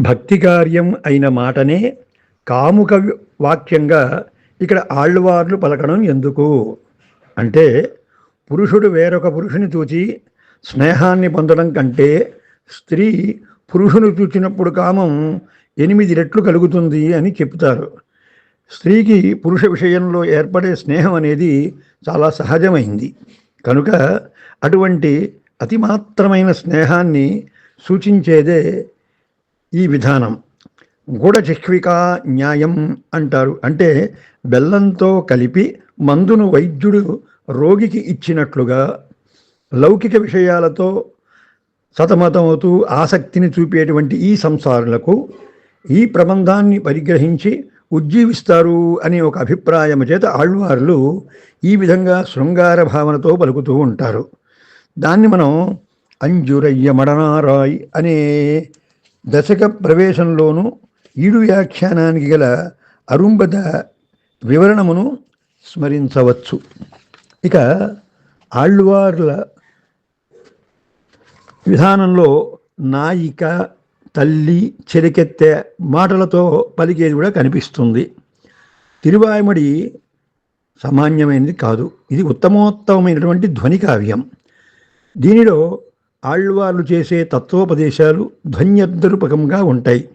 భక్తి కార్యం అయిన మాటనే కాముక వాక్యంగా ఇక్కడ ఆళ్ళవార్లు పలకడం ఎందుకు? అంటే పురుషుడు వేరొక పురుషుని చూచి స్నేహాన్ని పొందడం కంటే స్త్రీ పురుషుని చూచినప్పుడు కామం ఎనిమిది రెట్లు కలుగుతుంది అని చెప్తారు స్త్రీకి పురుష విషయంలో ఏర్పడే స్నేహం అనేది చాలా సహజమైంది. కనుక అటువంటి అతిమాత్రమైన స్నేహాన్ని సూచించేదే ఈ విధానం. గూఢచిక్వికా న్యాయం అంటారు. అంటే బెల్లంతో కలిపి మందును వైద్యుడు రోగికి ఇచ్చినట్లుగా లౌకిక విషయాలతో సతమతమవుతూ ఆసక్తిని చూపేటువంటి ఈ సంసారులకు ఈ ప్రబంధాన్ని పరిగ్రహించి ఉజ్జీవిస్తారు అనే ఒక అభిప్రాయం చేత ఆళ్వార్లు ఈ విధంగా శృంగార భావనతో పలుకుతూ ఉంటారు. దాన్ని మనం అంజురయ్య మడనారాయ్ అనే దశక ప్రవేశంలోనూ ఈడు వ్యాఖ్యానానికి గల అరుంబద వివరణమును స్మరించవచ్చు. ఇక ఆళ్వార్ల విధానంలో నాయిక తల్లి చెరికెత్తే మాటలతో పలికేది కూడా కనిపిస్తుంది. తిరువాయమడి సామాన్యమైనది కాదు. ఇది ఉత్తమోత్తమైనటువంటి ధ్వని కావ్యం దీనిలో ఆళ్వార్లు చేసే తత్వోపదేశాలు ధ్వన్యద్రూపకంగా ఉంటాయి.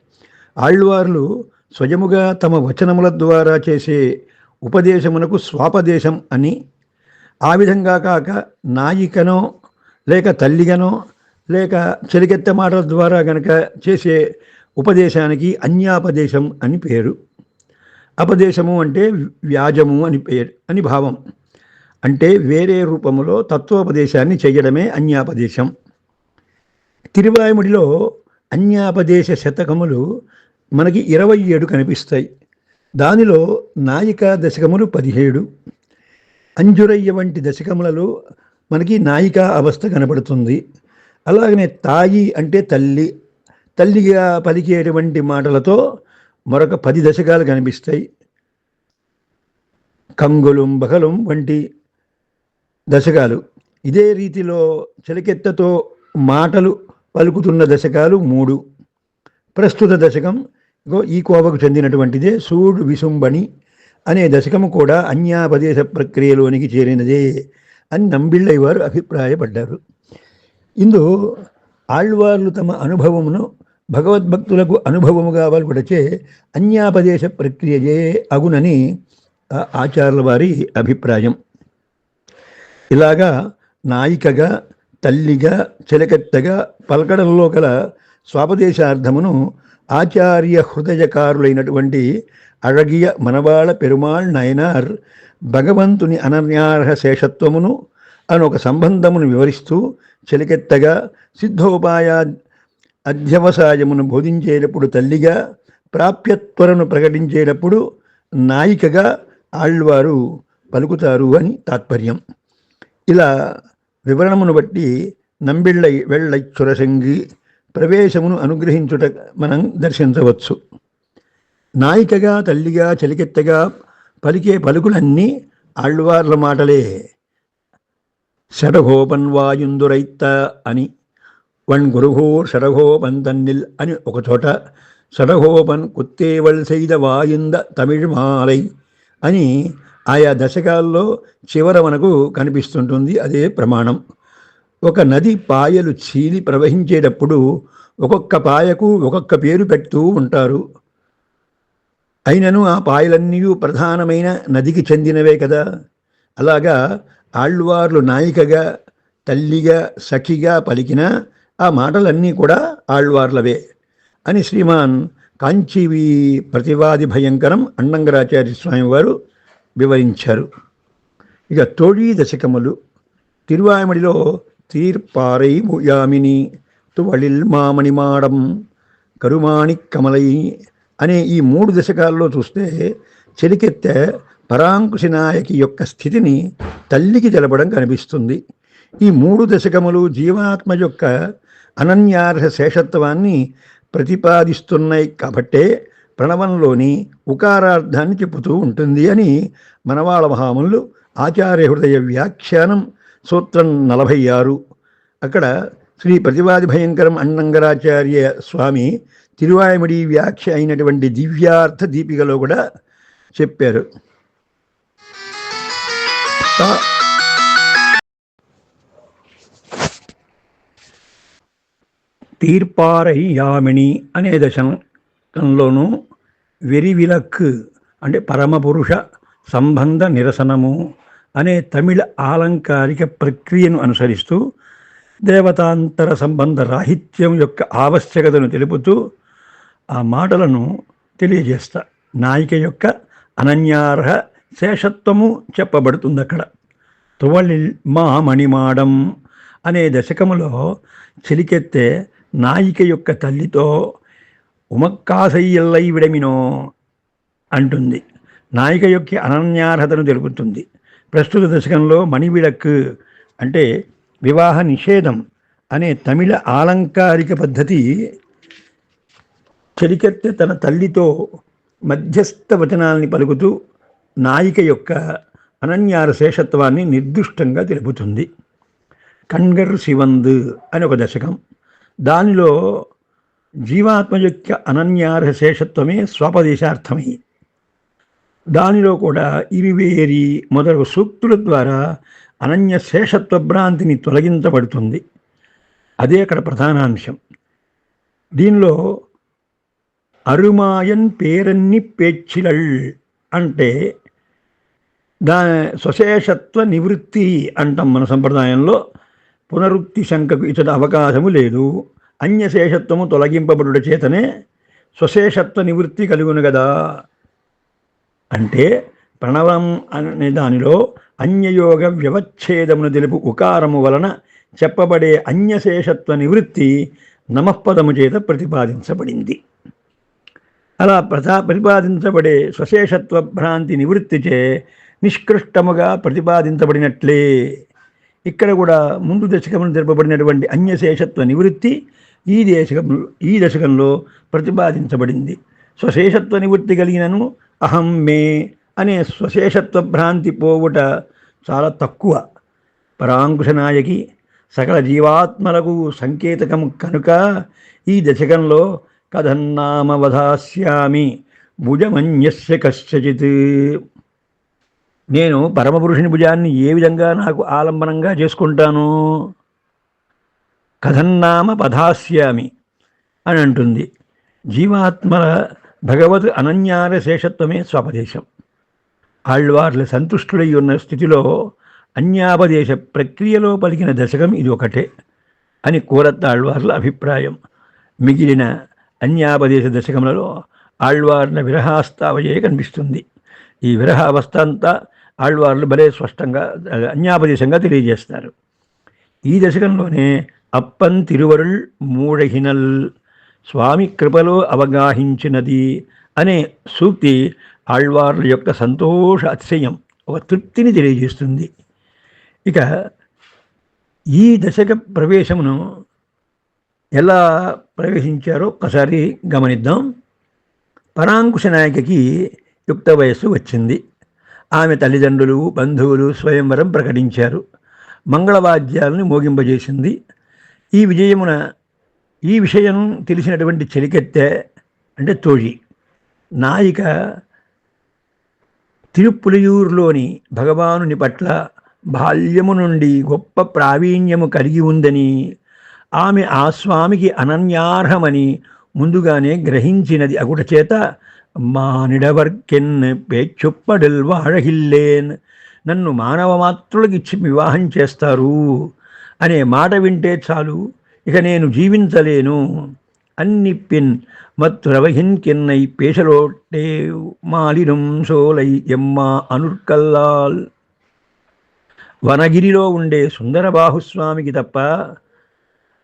ఆళ్వార్లు స్వయముగా తమ వచనముల ద్వారా చేసే ఉపదేశమునకు స్వాపదేశం అని ఆ విధంగా కాక నాయికనో లేక తల్లిగనో లేక చెలికెత్త మాటల ద్వారా గనక చేసే ఉపదేశానికి అన్యాపదేశం అని పేరు. అపదేశము అంటే వ్యాజము అని పేరు అని భావం. అంటే వేరే రూపములో తత్వోపదేశాన్ని చేయడమే అన్యాపదేశం. తిరువాయుముడిలో అన్యాపదేశ శతకములు మనకి ఇరవై ఏడు కనిపిస్తాయి. దానిలో నాయికా దశకములు పదిహేడు. అంజురయ్య వంటి దశకములలో మనకి నాయికా అవస్థ కనపడుతుంది. అలాగనే తాయి అంటే తల్లి. తల్లిగా పలికేటువంటి మాటలతో మరొక పది దశకాలు కనిపిస్తాయి. కంగులం బహలం వంటి దశకాలు. ఇదే రీతిలో చెలికెత్తతో మాటలు పలుకుతున్న దశకాలు మూడు. ప్రస్తుత దశకం ఈ కోవకు చెందినటువంటిదే సూడు విసుంబణి అనే దశకము కూడా అన్యాపదేశ ప్రక్రియలోనికి చేరినదే అని నంబిళ్ళై వారు అభిప్రాయపడ్డారు. ఇందు ఆళ్వార్లు తమ అనుభవమును భగవద్భక్తులకు అనుభవముగా పలుకుటచే అన్యాపదేశ ప్రక్రియయే అగునని ఆచార్యుల వారి అభిప్రాయం. ఇలాగా నాయికగా తల్లిగా చెలకత్తగా పలకడంలో గల స్వాపదేశార్థమును ఆచార్య హృదయకారులైనటువంటి అழగియ మనవాళ పెరుమాళ్ నయనార్ భగవంతుని అనన్యార్హ శేషత్వమును అని ఒక సంబంధమును వివరిస్తూ చెలికెత్తగా సిద్ధోపాయ అధ్యవసాయమును బోధించేటప్పుడు తల్లిగా ప్రాప్యత్వరను ప్రకటించేటప్పుడు నాయికగా ఆళ్వారు పలుకుతారు అని తాత్పర్యం. ఇలా వివరణమును బట్టి నంబిళ్ళై వెళ్ళై చురసంగి ప్రవేశమును అనుగ్రహించుట మనం దర్శించవచ్చు నాయికగా తల్లిగా చలికెత్తగా పలికే పలుకులన్నీ ఆళ్వార్ల మాటలే షడఘోపన్ వాయుందురైత్త అని వన్ గురుహోర్ షడఘోపన్ తన్నిల్ అని ఒకచోట షడఘోపన్ కుత్తేవల్ செய்த వాయుంద తమిళ్ మాలై అని ఆయా దశకాల్లో చివర మనకు కనిపిస్తుంటుంది అదే ప్రమాణం. ఒక నది పాయలు చీలి ప్రవహించేటప్పుడు ఒక్కొక్క పాయకు ఒక్కొక్క పేరు పెడుతూ ఉంటారు. అయినను ఆ పాయలన్నీ ప్రధానమైన నదికి చెందినవే కదా. అలాగా ఆళ్వార్లు నాయికగా తల్లిగా సఖిగా పలికిన ఆ మాటలన్నీ కూడా ఆళ్వార్లవే అని శ్రీమాన్ కాంచీవి ప్రతివాది భయంకరం అన్నంగరాచార్య స్వామి వారు వివరించారు. ఇక తొలి దశకములు తిరువాయమడిలో తీర్పారై భూయామిని తువళిల్ మామణిమాడం కరుమాణి కమలై అనే ఈ మూడు దశకాల్లో చూస్తే చెలికెత్తె పరాంకుశ నాయకి యొక్క స్థితిని తల్లికి తెలపడం కనిపిస్తుంది. ఈ మూడు దశకములు జీవాత్మ యొక్క అనన్యార్హ శేషత్వాన్ని ప్రతిపాదిస్తున్నాయి కాబట్టే ప్రణవంలోని ఉకారార్థాన్ని చెప్పుతూ ఉంటుంది అని మనవాళ మహాములు ఆచార్య హృదయ వ్యాఖ్యానం సూత్రం నలభై ఆరు. అక్కడ శ్రీ ప్రతివాది భయంకరం అన్నంగరాచార్య స్వామి తిరువాయమిడి వ్యాఖ్య అయినటువంటి దివ్యార్థ దీపికలో కూడా చెప్పారు. తీర్పారయ్యామిణి అనే దశకంలోనూ వెరివిలక్కు అంటే పరమపురుష సంబంధ నిరసనము అనే తమిళ ఆలంకారిక ప్రక్రియను అనుసరిస్తూ దేవతాంతర సంబంధ రాహిత్యం యొక్క ఆవశ్యకతను తెలుపుతూ ఆ మాటలను తెలియజేస్తా. నాయిక యొక్క అనన్యార్హ శేషత్వము చెప్పబడుతుంది అక్కడ తువళి మా మణిమాడం అనే దశకములో చెలికెత్తే నాయిక యొక్క తల్లితో ఉమక్కాసయ్యల్లై విడమినో అంటుంది. నాయిక యొక్క అనన్యార్హతను తెలుపుతుంది. ప్రస్తుత దశకంలో మణివిడక్కు అంటే వివాహ నిషేధం అనే తమిళ ఆలంకారిక పద్ధతి చెలికెత్తె తన తల్లితో మధ్యస్థ వచనాల్ని పలుకుతూ నాయిక యొక్క అనన్యార శేషత్వాన్ని నిర్దిష్టంగా తెలుపుతుంది. కణ్గర్ శివంద్ అని ఒక దశకం. దానిలో జీవాత్మ యొక్క అనన్యార్హ శేషత్వమే స్వపదేశార్థమై. దానిలో కూడా ఇరివేరి మొదలగు సూక్తుల ద్వారా అనన్య శేషత్వ భ్రాంతిని తొలగించబడుతుంది. అదే అక్కడ ప్రధానాంశం. దీనిలో అరుమాయన్ పేరన్ని పేచ్చిలల్ అంటే దా స్వశేషత్వ నివృత్తి అంటాం మన సంప్రదాయంలో. పునరుక్తి శంకకు ఇతడు అవకాశము లేదు. అన్యశేషత్వము తొలగింపబడుట చేతనే స్వశేషత్వ నివృత్తి కలుగును కదా అంటే ప్రణవం అనే దానిలో అన్యయోగ వ్యవచ్ఛేదమును తెలుపు ఉకారము వలన చెప్పబడే అన్యశేషత్వ నివృత్తి నమఃపదము చేత ప్రతిపాదించబడింది. అలా ప్రతా ప్రతిపాదించబడే స్వశేషత్వ భ్రాంతి నివృత్తిచే నిష్కృష్టముగా ప్రతిపాదించబడినట్లే. ఇక్కడ కూడా ముందు దశకమును తెలుపబడినటువంటి అన్యశేషత్వ నివృత్తి ఈ దేశకం ఈ దశకంలో ప్రతిపాదించబడింది. స్వశేషత్వ నివృత్తి కలిగినను అహం మే అనే స్వశేషత్వ భ్రాంతి పోవుట చాలా తక్కువ. పరాంకుశనాయకి సకల జీవాత్మలకు సంకేతకం కనుక ఈ దశకంలో కథన్నామ వధాస్యామి భుజమన్యస్య కశ్చిత్ నేను పరమపురుషుని భుజాన్ని ఏ విధంగా నాకు ఆలంబనంగా చేసుకుంటాను? కథన్నామ పధాస్యామి అని అంటుంది. జీవాత్మల భగవత్ అనన్యార శేషత్వమే స్వపదేశం. ఆళ్వార్ల సంతుష్టుడై ఉన్న స్థితిలో అన్యాపదేశ ప్రక్రియలో పలికిన దశకం ఇది ఒకటే అని కూరత్తాళ్వార్ల అభిప్రాయం. మిగిలిన అన్యాపదేశ దశకములలో ఆళ్వార్ల విరహాస్తావయే కనిపిస్తుంది. ఈ విరహావస్థ అంతా ఆళ్వార్లు భలే స్పష్టంగా అన్యాపదేశంగా తెలియజేస్తారు. ఈ దశకంలోనే అప్పన్ తిరువరుల్ మూడహినల్. స్వామి కృపలో అవగాహించినది అనే సూక్తి ఆళ్వార్ల యొక్క సంతోష అతిశయం ఒక తృప్తిని తెలియజేస్తుంది. ఇక ఈ దశక ప్రవేశమును ఎలా ప్రవేశించారో ఒక్కసారి గమనిద్దాం. పరాంకుశ నాయకకి యుక్త వయస్సు వచ్చింది. ఆమె తల్లిదండ్రులు బంధువులు స్వయంవరం ప్రకటించారు. మంగళవాద్యాలను మోగింపజేసింది. ఈ విజయమున ఈ విషయం తెలిసినటువంటి చెలికెత్తె అంటే తోజి. నాయిక తిరుపులియూరులోని భగవానుని పట్ల బాల్యము నుండి గొప్ప ప్రావీణ్యము కలిగి ఉందని ఆమె ఆ స్వామికి అనన్యార్హమని ముందుగానే గ్రహించినది అగుట చేత మానిడవర్కెన్ పేచుప్పడిల్ వాడహిల్లేన్ నన్ను మానవ మాత్రులకు ఇచ్చి వివాహం చేస్తారు. అనే మాట వింటే చాలు. ఇక నేను జీవించలేను. అన్నిప్పిన్ మత్తురవహిన్ కిన్నై పేషలోటే మాలినం సోలై ఎమ్మా అనుర్కల్లాల్. వనగిరిలో ఉండే సుందరబాహుస్వామికి తప్ప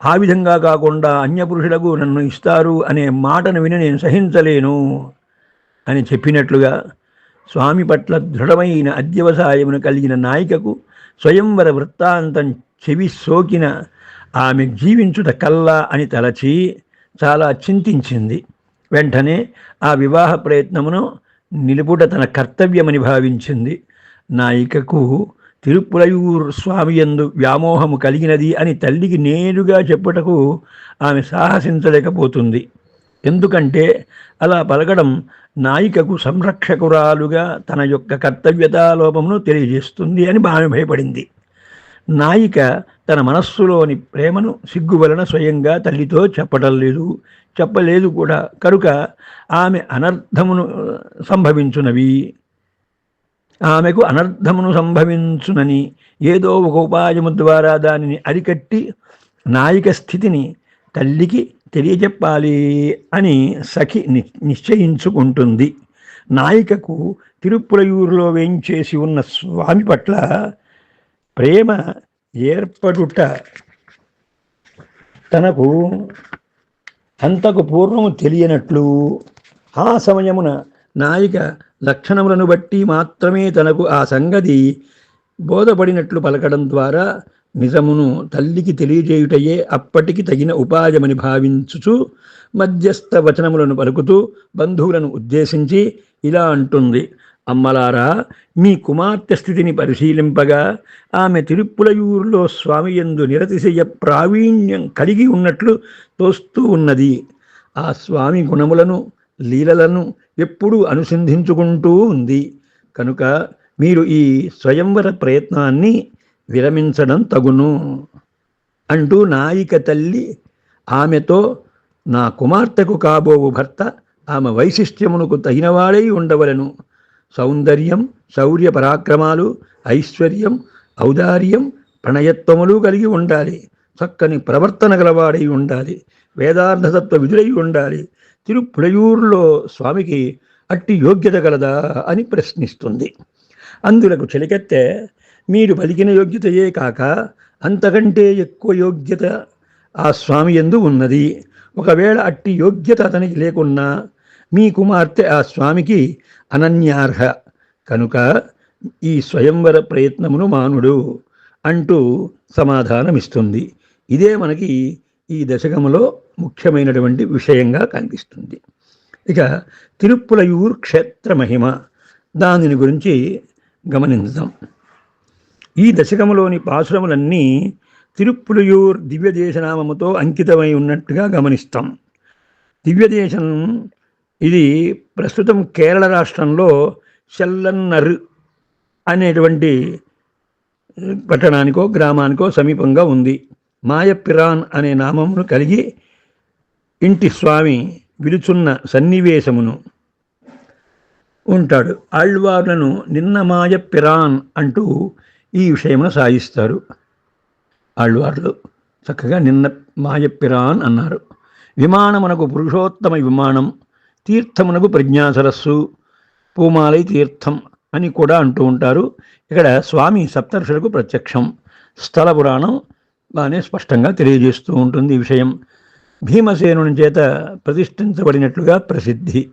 ఆ విధంగా కాకుండా అన్యపురుషులకు నన్ను ఇస్తారు అనే మాటను విని నేను సహించలేను అని చెప్పినట్లుగా స్వామి పట్ల దృఢమైన అధ్యవసాయమును కలిగిన నాయికకు స్వయంవర వృత్తాంతం చెవి సోకిన ఆమె జీవించుట కల్లా అని తలచి చాలా చింతించింది. వెంటనే ఆ వివాహ ప్రయత్నమును నిలుపుట తన కర్తవ్యమని భావించింది. నాయికకు తిరుపులయూరు స్వామి యందు వ్యామోహము కలిగినది అని తల్లికి నేరుగా చెప్పుటకు ఆమె సాహసించలేకపోతుంది. ఎందుకంటే అలా పలకడం నాయికకు సంరక్షకురాలుగా తన యొక్క కర్తవ్యతాలోపమును తెలియజేస్తుంది అని ఆమె భయపడింది. నాయిక తన మనస్సులోని ప్రేమను సిగ్గు వలన స్వయంగా తల్లితో చెప్పడం లేదు చెప్పలేదు కూడా. కనుక ఆమె అనర్థమును సంభవించునవి. ఆమెకు అనర్థమును సంభవించునని ఏదో ఒక ఉపాయము ద్వారా దానిని అరికట్టి నాయిక స్థితిని తల్లికి తెలియజెప్పాలి అని సఖి నిశ్చయించుకుంటుంది. నాయికకు తిరుప్పులయూరులో వేయించేసి ఉన్న స్వామి పట్ల ప్రేమ ఏర్పడుట తనకు అంతకు పూర్వము తెలియనట్లు ఆ సమయమున నాయిక లక్షణములను బట్టి మాత్రమే తనకు ఆ సంగతి బోధపడినట్లు పలకడం ద్వారా నిజమును తల్లికి తెలియజేయుటయే అప్పటికి తగిన ఉపాయమని భావించుచు మధ్యస్థ వచనములను పలుకుతూ బంధువులను ఉద్దేశించి ఇలా అంటుంది. అమ్మలారా మీ కుమార్తె స్థితిని పరిశీలింపగా ఆమె తిరుప్పులయూరులో స్వామి యందు నిరతిశయ ప్రావీణ్యం కలిగి ఉన్నట్లు తోస్తూ ఉన్నది. ఆ స్వామి గుణములను లీలలను ఎప్పుడూ అనుసంధించుకుంటూ ఉంది. కనుక మీరు ఈ స్వయంవర ప్రయత్నాన్ని విరమించడం తగును అంటూ నాయిక తల్లి ఆమెతో నా కుమార్తెకు కాబోవు భర్త ఆమె వైశిష్ట్యమునకు తగినవాడై ఉండవలను. సౌందర్యం శౌర్య పరాక్రమాలు ఐశ్వర్యం ఔదార్యం ప్రణయత్వములు కలిగి ఉండాలి. చక్కని ప్రవర్తన గలవాడై ఉండాలి. వేదార్థతత్వ విధులై ఉండాలి. తిరుపులయూరులో స్వామికి అట్టి యోగ్యత గలదా అని ప్రశ్నిస్తుంది. అందులకు చెలికెత్తే మీరు పలికిన యోగ్యతయే కాక అంతకంటే ఎక్కువ యోగ్యత ఆ స్వామి ఎందు ఉన్నది. ఒకవేళ అట్టి యోగ్యత అతనికి లేకున్నా మీ కుమార్తె ఆ స్వామికి అనన్యార్హ. కనుక ఈ స్వయంవర ప్రయత్నమును మానుడు అంటూ సమాధానమిస్తుంది. ఇదే మనకి ఈ దశకములో ముఖ్యమైనటువంటి విషయంగా కనిపిస్తుంది. ఇక తిరుప్పులయూర్ క్షేత్ర మహిమ దానిని గురించి గమనించుదాం. ఈ దశకములోని పాసురములన్నీ తిరుప్పులయూర్ దివ్యదేశనామముతో అంకితమై ఉన్నట్టుగా గమనిస్తాం. దివ్యదేశం ఇది ప్రస్తుతం కేరళ రాష్ట్రంలో చెల్లన్నర్ అనేటువంటి పట్టణానికో గ్రామానికో సమీపంగా ఉంది. మాయపిరాన్ అనే నామమును కలిగి ఇంటి స్వామి విలుచున్న సన్నివేశమును ఉంటాడు. ఆళ్వార్లను నిన్న మాయ పిరాన్ అంటూ ఈ విషయమును సాగిస్తారు. ఆళ్వార్లు చక్కగా నిన్న మాయ పిరాన్ అన్నారు. విమానమునకు పురుషోత్తమ విమానం తీర్థమునకు ప్రజ్ఞా సరస్సు పూమాలై తీర్థం అని కూడా అంటూ ఉంటారు. ఇక్కడ స్వామి సప్తర్షులకు ప్రత్యక్షం. స్థల పురాణం బాగానే స్పష్టంగా తెలియజేస్తూ ఉంటుంది ఈ విషయం. భీమసేనుని చేత ప్రతిష్ఠించబడినట్లుగా ప్రసిద్ధి.